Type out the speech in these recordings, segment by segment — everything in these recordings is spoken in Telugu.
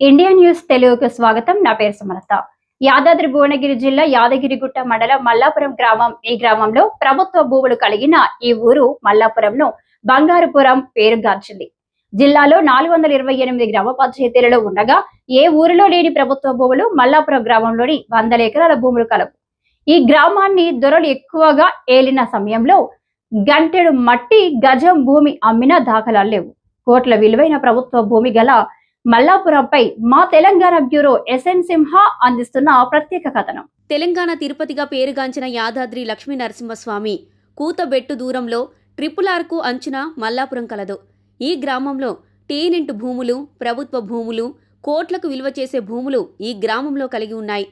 ఇండియా న్యూస్ తెలుగుకు స్వాగతం. నా పేరు సుమలత. యాదాద్రి భువనగిరి జిల్లా యాదగిరిగుట్ట మండలం మల్లాపురం గ్రామం ఈ గ్రామంలో ప్రభుత్వ భూములు కలిగిన ఈ ఊరు మల్లాపురంను బంగారుపురం పేరుగాంచింది జిల్లాలో నాలుగు వందల ఇరవై ఎనిమిది గ్రామ పంచాయతీలలో ఉండగా ఏ ఊరిలో లేని ప్రభుత్వ భూములు మల్లాపురం గ్రామంలోని వందల ఎకరాల భూములు కలవు. ఈ గ్రామాన్ని దొరలు ఎక్కువగా ఏలిన సమయంలో గంటెడు మట్టి గజం భూమి అమ్మిన దాఖలాలు లేవు. కోట్ల విలువైన ప్రభుత్వ భూమి గల మల్లాపురంపై మా తెలంగాణ బ్యూరో ఎస్ఎన్ సింహ అందిస్తున్న ప్రత్యేక కథనం. తెలంగాణ తిరుపతిగా పేరుగాంచిన యాదాద్రి లక్ష్మీ నరసింహస్వామి కూతబెట్టు దూరంలో ట్రిపుల్ ఆర్కు అంచున మల్లాపురం కలదు. ఈ గ్రామంలో టీనింట్ భూములు ప్రభుత్వ భూములు కోట్లకు విలువ చేసే భూములు ఈ గ్రామంలో కలిగి ఉన్నాయి.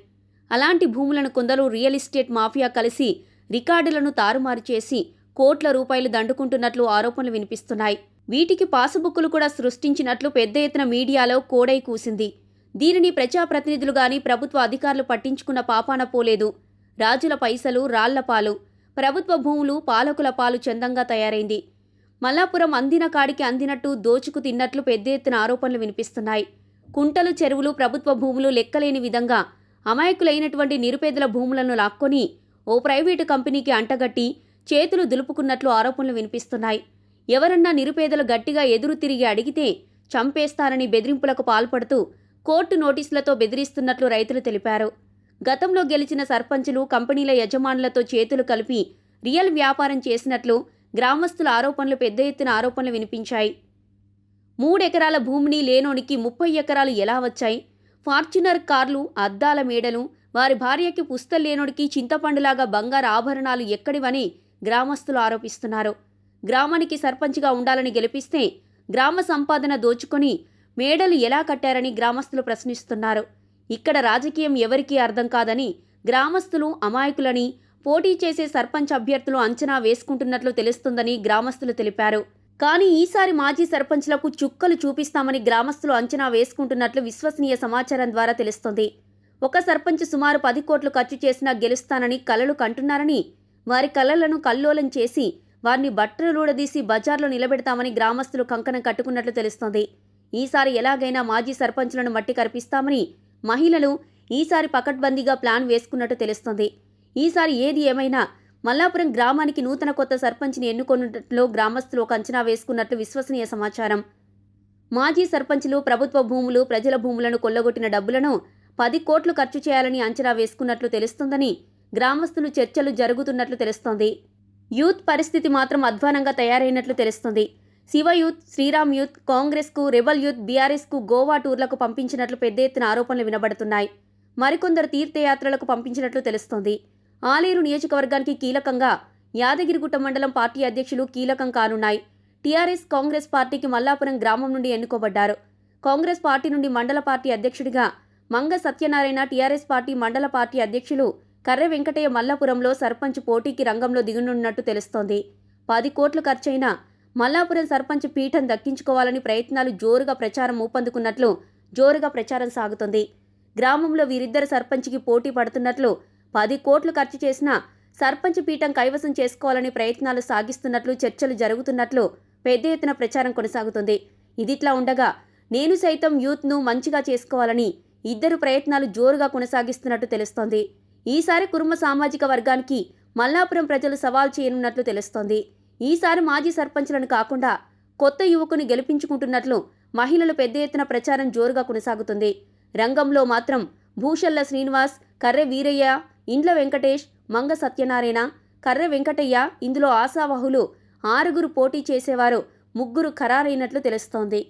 అలాంటి భూములను కొందరు రియల్ ఎస్టేట్ మాఫియా కలిసి రికార్డులను తారుమారు చేసి కోట్ల రూపాయలు దండుకుంటున్నట్లు ఆరోపణలు వినిపిస్తున్నాయి. వీటికి పాసుబుక్కులు కూడా సృష్టించినట్లు పెద్ద ఎత్తున మీడియాలో కోడై కూసింది. దీనిని ప్రజాప్రతినిధులు గాని ప్రభుత్వ అధికారులు పట్టించుకున్న పాపాన పోలేదు. రాజుల పైసలు రాళ్ళపాలు ప్రభుత్వ భూములు పాలకుల పాలు చందంగా తయారైంది. మల్లాపురం అందిన కాడికి అందినట్టు దోచుకు తిన్నట్లు పెద్ద ఎత్తున ఆరోపణలు వినిపిస్తున్నాయి. కుంటలు చెరువులు ప్రభుత్వ భూములు లెక్కలేని విధంగా అమాయకులైనటువంటి నిరుపేదల భూములను లాక్కొని ఓ ప్రైవేటు కంపెనీకి అంటగట్టి చేతులు దులుపుకున్నట్లు ఆరోపణలు వినిపిస్తున్నాయి. ఎవరన్నా నిరుపేదలు గట్టిగా ఎదురు తిరిగి అడిగితే చంపేస్తారని బెదిరింపులకు పాల్పడుతూ కోర్టు నోటీసులతో బెదిరిస్తున్నట్లు రైతులు తెలిపారు. గతంలో గెలిచిన సర్పంచులు కంపెనీల యజమానులతో చేతులు కలిపి రియల్ వ్యాపారం చేసినట్లు గ్రామస్తుల ఆరోపణలు పెద్ద ఎత్తున ఆరోపణలు వినిపించాయి. మూడెకరాల భూమిని లేనోనికి ముప్పై ఎకరాలు ఎలా వచ్చాయి? ఫార్చునర్ కార్లు అద్దాల మేడలు వారి భార్యకి పుస్తలు లేనోడికి చింతపండులాగా బంగారు ఆభరణాలు ఎక్కడివని గ్రామస్తులు ఆరోపిస్తున్నారు. గ్రామానికి సర్పంచ్గా ఉండాలని గెలిపిస్తే గ్రామ సంపాదన దోచుకొని మేడలు ఎలా కట్టారని గ్రామస్తులు ప్రశ్నిస్తున్నారు. ఇక్కడ రాజకీయం ఎవరికీ అర్థం కాదని గ్రామస్తులు అమాయకులని పోటీ చేసే సర్పంచ్ అభ్యర్థులు అంచనా వేసుకుంటున్నట్లు తెలుస్తుందని గ్రామస్తులు తెలిపారు. కానీ ఈసారి మాజీ సర్పంచ్లకు చుక్కలు చూపిస్తామని గ్రామస్తులు అంచనా వేసుకుంటున్నట్లు విశ్వసనీయ సమాచారం ద్వారా తెలుస్తుంది. ఒక సర్పంచ్ సుమారు పది కోట్లు ఖర్చు చేసినా గెలుస్తానని కలలు కంటున్నారని వారి కలలను కల్లోలం చేసి వారిని బట్టలుడదీసి బజార్లో నిలబెడతామని గ్రామస్తులు కంకణం కట్టుకున్నట్లు తెలుస్తోంది. ఈసారి ఎలాగైనా మాజీ సర్పంచ్లను మట్టి కరిపిస్తామని మహిళలు ఈసారి పకడ్బందీగా ప్లాన్ వేసుకున్నట్టు తెలుస్తోంది. ఈసారి ఏది ఏమైనా మల్లాపురం గ్రామానికి నూతన కొత్త సర్పంచ్ని ఎన్నుకున్నట్లు గ్రామస్తులు ఒక అంచనా వేసుకున్నట్లు విశ్వసనీయ సమాచారం. మాజీ సర్పంచ్లు ప్రభుత్వ భూములు ప్రజల భూములను కొల్లగొట్టిన డబ్బులను పది కోట్లు ఖర్చు చేయాలని అంచనా వేసుకున్నట్లు తెలుస్తుందని గ్రామస్తులు చర్చలు జరుగుతున్నట్లు తెలుస్తోంది. యూత్ పరిస్థితి మాత్రం అధ్వానంగా తయారైనట్లు తెలుస్తుంది. శివ యూత్ శ్రీరామ్ యూత్ కాంగ్రెస్కు రెబల్ యూత్ బీఆర్ఎస్కు గోవా టూర్లకు పంపించినట్లు పెద్ద ఎత్తున ఆరోపణలు వినబడుతున్నాయి. మరికొందరు తీర్థయాత్రలకు పంపించినట్లు తెలుస్తోంది. ఆలేరు నియోజకవర్గానికి కీలకంగా యాదగిరిగుట్ట మండలం పార్టీ అధ్యక్షులు కీలకం కానున్నాయి. టీఆర్ఎస్ కాంగ్రెస్ పార్టీకి మల్లాపురం గ్రామం నుండి ఎన్నుకోబడ్డారు. కాంగ్రెస్ పార్టీ నుండి మండల పార్టీ అధ్యక్షుడిగా మంగ సత్యనారాయణ టీఆర్ఎస్ పార్టీ మండల పార్టీ అధ్యక్షులు కర్రె వెంకటయ్య మల్లాపురంలో సర్పంచ్ పోటీకి రంగంలో దిగనున్నట్టు తెలుస్తోంది. పది కోట్లు ఖర్చైన మల్లాపురం సర్పంచ్ పీఠం దక్కించుకోవాలని ప్రయత్నాలు జోరుగా ప్రచారం ఊపందుకున్నట్లు జోరుగా ప్రచారం సాగుతోంది. గ్రామంలో వీరిద్దరు సర్పంచ్కి పోటీ పడుతున్నట్లు పది కోట్లు ఖర్చు చేసినా సర్పంచ్ పీఠం కైవసం చేసుకోవాలని ప్రయత్నాలు సాగిస్తున్నట్లు చర్చలు జరుగుతున్నట్లు పెద్ద ఎత్తున ప్రచారం కొనసాగుతుంది. ఇదిట్లా ఉండగా నేను సైతం యూత్ను మంచిగా చేసుకోవాలని ఇద్దరు ప్రయత్నాలు జోరుగా కొనసాగిస్తున్నట్టు తెలుస్తోంది. ఈసారి కురుమ సామాజిక వర్గానికి మల్లాపురం ప్రజలు సవాల్ చేయనున్నట్లు తెలుస్తోంది. ఈసారి మాజీ సర్పంచ్లను కాకుండా కొత్త యువకుని గెలిపించుకుంటున్నట్లు మహిళలు పెద్ద ఎత్తున ప్రచారం జోరుగా కొనసాగుతుంది. రంగంలో మాత్రం భూషల్ల శ్రీనివాస్ కర్రె వీరయ్య ఇండ్ల వెంకటేష్ మంగ సత్యనారాయణ కర్రె వెంకటయ్య ఇందులో ఆశావహులు ఆరుగురు పోటీ చేసేవారు ముగ్గురు ఖరారైనట్లు తెలుస్తోంది.